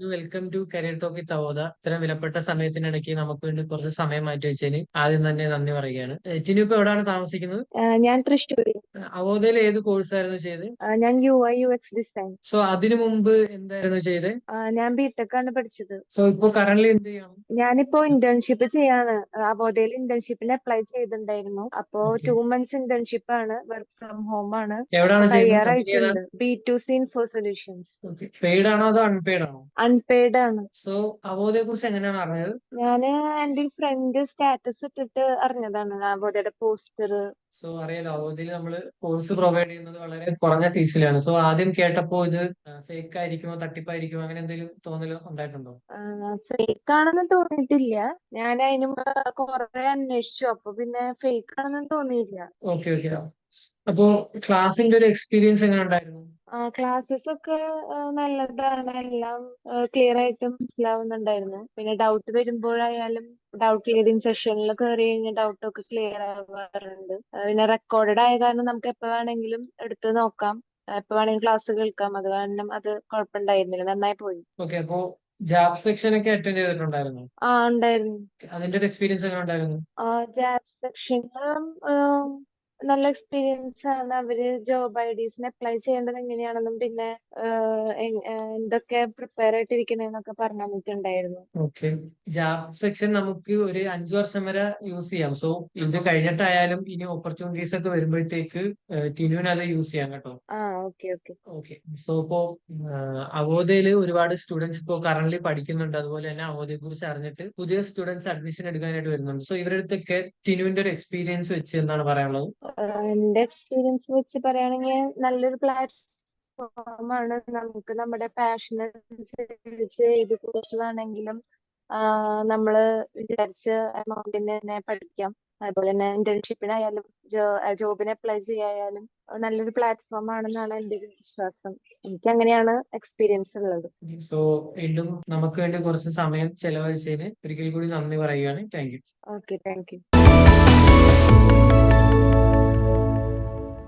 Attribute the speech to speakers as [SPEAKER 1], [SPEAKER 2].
[SPEAKER 1] Welcome to career talk തവോദ. ഇത്രയും വിലപ്പെട്ട സമയത്തിനിടയ്ക്ക് നമുക്ക് വേണ്ടി കുറച്ച് സമയം മാറ്റി വെച്ചതിന് ആദ്യം തന്നെ നന്ദി പറയുകയാണ്. ടിനു ഇപ്പൊ എവിടെയാണ് താമസിക്കുന്നത്?
[SPEAKER 2] ഞാൻ തൃശ്ശൂരിൽ
[SPEAKER 1] അവോദയിൽ ഏത് കോഴ്സ് ആയിരുന്നു ചെയ്ത്
[SPEAKER 2] ഞാൻ U I U X design
[SPEAKER 1] so അതിനു മുമ്പ് എന്തായിരുന്നു ചെയ്ത്?
[SPEAKER 2] ഞാൻ ബിടെക് ആണ് പഠിച്ചത്.
[SPEAKER 1] സോ ഇപ്പൊ കറന്റ് എന്ത് ചെയ്യണം?
[SPEAKER 2] ഞാനിപ്പോ ഇന്റേൺഷിപ്പ് ചെയ്യാണ്. അവോദയിൽ ഇന്റേൺഷിപ്പിന് അപ്ലൈ ചെയ്തിട്ടുണ്ടായിരുന്നു. അപ്പോ. ടു മന്ത്സ് ഇന്റേൺഷിപ്പ് ആണ്. വർക്ക് ഫ്രം ഹോം ആണ്.
[SPEAKER 1] എവിടെയാണ്
[SPEAKER 2] തയ്യാറായിട്ടുണ്ട്. B to C info solutions
[SPEAKER 1] paid ആണോ അതോ അൺപെയ്ഡ് ആണോ?
[SPEAKER 2] അൺപെയ്ഡ് ആണ്
[SPEAKER 1] സോ അവോദയെ കുറിച്ച് എങ്ങനെയാണ് അറിഞ്ഞത്?
[SPEAKER 2] ഞാൻ എന്റെ ഫ്രണ്ട് സ്റ്റാറ്റസ് ഇട്ടിട്ട് അറിഞ്ഞതാണ് അവോദയുടെ പോസ്റ്റർ
[SPEAKER 1] സോ അറിയാലോ അവോദയിൽ നമ്മൾ കോഴ്സ് പ്രൊവൈഡ് ചെയ്യുന്നത് വളരെ കുറഞ്ഞ ഫീസിലാണ് സോ ആദ്യം കേട്ടപ്പോ ഇത് ഫേക്ക് ആയിരിക്കുമോ തട്ടിപ്പായിരിക്കുമോ അങ്ങനെ എന്തെങ്കിലും തോന്നൽ ഉണ്ടായിട്ടുണ്ടോ?
[SPEAKER 2] ഫേക്ക് ആണെന്ന് തോന്നിയിട്ടില്ല. ഞാൻ അതിന് കുറെ അന്വേഷിച്ചു. അപ്പൊ പിന്നെ ഫേക്ക് ആണെന്ന് തോന്നിയില്ല.
[SPEAKER 1] ഓക്കെ ഓക്കെ അപ്പോ ക്ലാസിന്റെ ഒരു എക്സ്പീരിയൻസ് എങ്ങനെ ഉണ്ടായിരുന്നു?
[SPEAKER 2] ക്ലാസ്സസ് ഒക്കെ ഏഹ് നല്ലതാണ്. എല്ലാം ക്ലിയർ ആയിട്ട് മനസ്സിലാവുന്നുണ്ടായിരുന്നു. പിന്നെ ഡൗട്ട് വരുമ്പോഴായാലും ഡൗട്ട് ക്ലിയറിംഗ് സെഷനിൽ കേറി കഴിഞ്ഞാൽ ഡൗട്ട് ഒക്കെ ക്ലിയർ ആവാറുണ്ട്. പിന്നെ റെക്കോർഡഡ് ആയ കാരണം നമുക്ക് എപ്പോ വേണമെങ്കിലും എടുത്ത് നോക്കാം. എപ്പോ വേണമെങ്കിലും ക്ലാസ് കേൾക്കാം. അത് കാരണം അത് കുഴപ്പമുണ്ടായിരുന്നില്ല. നന്നായി പോയി.
[SPEAKER 1] ഓക്കെ അപ്പോ ജാബ് സെക്ഷൻ ഒക്കെ അറ്റൻഡ് ചെയ്തിട്ടുണ്ടായിരുന്നു?
[SPEAKER 2] ആ ഉണ്ടായിരുന്നു.
[SPEAKER 1] അതിന്റെ ഒരു എക്സ്പീരിയൻസ് എങ്ങനെ ഉണ്ടായിരുന്നു?
[SPEAKER 2] ജാബ് സെക്ഷനിലും നല്ല എക്സ്പീരിയൻസ് ആണ് അവർ ജോബ് ഐഡീസിന് അപ്ലൈ ചെയ്യേണ്ടത് എങ്ങനെയാണെന്നും പിന്നെ എന്തൊക്കെ പ്രിപ്പയർ ആയിട്ടിരിക്കണെന്നൊക്കെ പറഞ്ഞു തന്നിട്ടുണ്ടായിരുന്നു
[SPEAKER 1] ഓക്കെ ജോബ് സെക്ഷൻ നമുക്ക് ഒരു അഞ്ചു വർഷം വരെ യൂസ് ചെയ്യാം. സോ ഇത് കഴിഞ്ഞിട്ടായാലും ഇനി ഓപ്പർച്യൂണിറ്റീസ് ഒക്കെ വരുമ്പോഴത്തേക്ക് ടിനുവിന് അത് യൂസ് ചെയ്യാം കേട്ടോ.
[SPEAKER 2] ആ ഓക്കെ ഓക്കെ
[SPEAKER 1] ഓക്കെ സോ ഇപ്പോ അവോദയിൽ ഒരുപാട് സ്റ്റുഡൻസ് ഇപ്പോ കറന്റ് പഠിക്കുന്നുണ്ട്. അതുപോലെ തന്നെ അവോദയെ കുറിച്ച് അറിഞ്ഞിട്ട് പുതിയ സ്റ്റുഡൻസ് അഡ്മിഷൻ എടുക്കാനായിട്ട് വരുന്നുണ്ട്. സോ ഇവരുടെ അടുത്തൊക്കെ ടിനുവിന്റെ ഒരു എക്സ്പീരിയൻസ് വെച്ച് എന്താണ് പറയാനുള്ളത്?
[SPEAKER 2] എന്റെ എക്സ്പീരിയൻസ് വെച്ച് പറയുകയാണെങ്കിൽ നല്ലൊരു പ്ലാറ്റ്ഫോം ആണ്. നമുക്ക് നമ്മുടെ പാഷനനുസരിച്ച് ഏത് കോഴ്സിലാണെങ്കിലും നമ്മൾ വിചാരിച്ച എമൗണ്ടിന് തന്നെ പഠിക്കാം. അതുപോലെ തന്നെ ഇന്റേൺഷിപ്പിനായാലും ജോബിന് അപ്ലൈ ചെയ്യായാലും നല്ലൊരു പ്ലാറ്റ്ഫോം ആണെന്നാണ് എന്റെ ഒരു വിശ്വാസം. എനിക്ക് അങ്ങനെയാണ് എക്സ്പീരിയൻസ് ഉള്ളത്.
[SPEAKER 1] സോ വീണ്ടും നമുക്ക് വേണ്ടി കുറച്ച് സമയം ചെലവഴിച്ചതിന് ഒരിക്കൽ കൂടി നന്ദി പറയുകയാണ്. Thank you
[SPEAKER 2] okay thank you